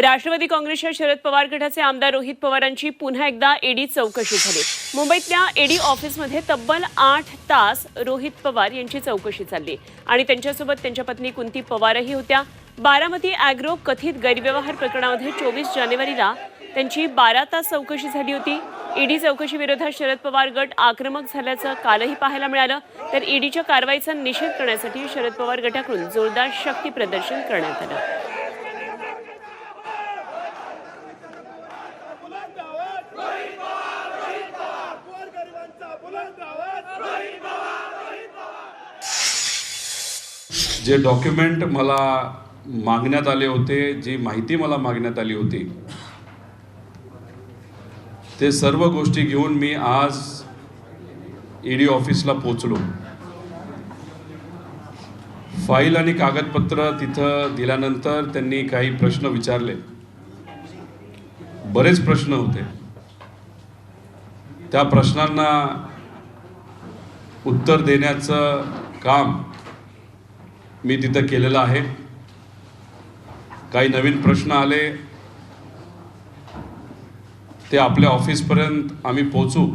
राष्ट्रवादी काँग्रेसच्या शरद पवार गटाचे आमदार रोहित पवारांची पुन्हा एकदा ईडी चौकशी झाली. मुंबईतल्या ईडी ऑफिसमध्ये तब्बल आठ तास रोहित पवार यांची चौकशी चालली. आणि त्यांच्यासोबत त्यांच्या पत्नी कुंती पवारही होत्या. बारामती अॅग्रो कथित गैरव्यवहार प्रकरणामध्ये चोवीस जानेवारीला त्यांची बारा तास चौकशी झाली होती. ईडी चौकशी विरोधात शरद पवार गट आक्रमक झाल्याचं कालही पाहायला मिळालं. तर ईडीच्या कारवाईचा निषेध करण्यासाठी शरद पवार गटाकडून जोरदार शक्ती प्रदर्शन करण्यात आलं. जे डॉक्युमेंट मला मागण्यात आले होते जी माहिती मला मागण्यात आली होती ते सर्व गोष्टी घेऊन मी आज ईडी ऑफिसला पोचलो फाईल आणि कागदपत्र तिथं दिल्यानंतर त्यांनी काही प्रश्न विचारले. बरेच प्रश्न होते. त्या प्रश्नांना उत्तर देण्याचं काम मी तिथं केलेलं आहे. काही नवीन प्रश्न आले ते आपल्या ऑफिसपर्यंत आम्ही पोचू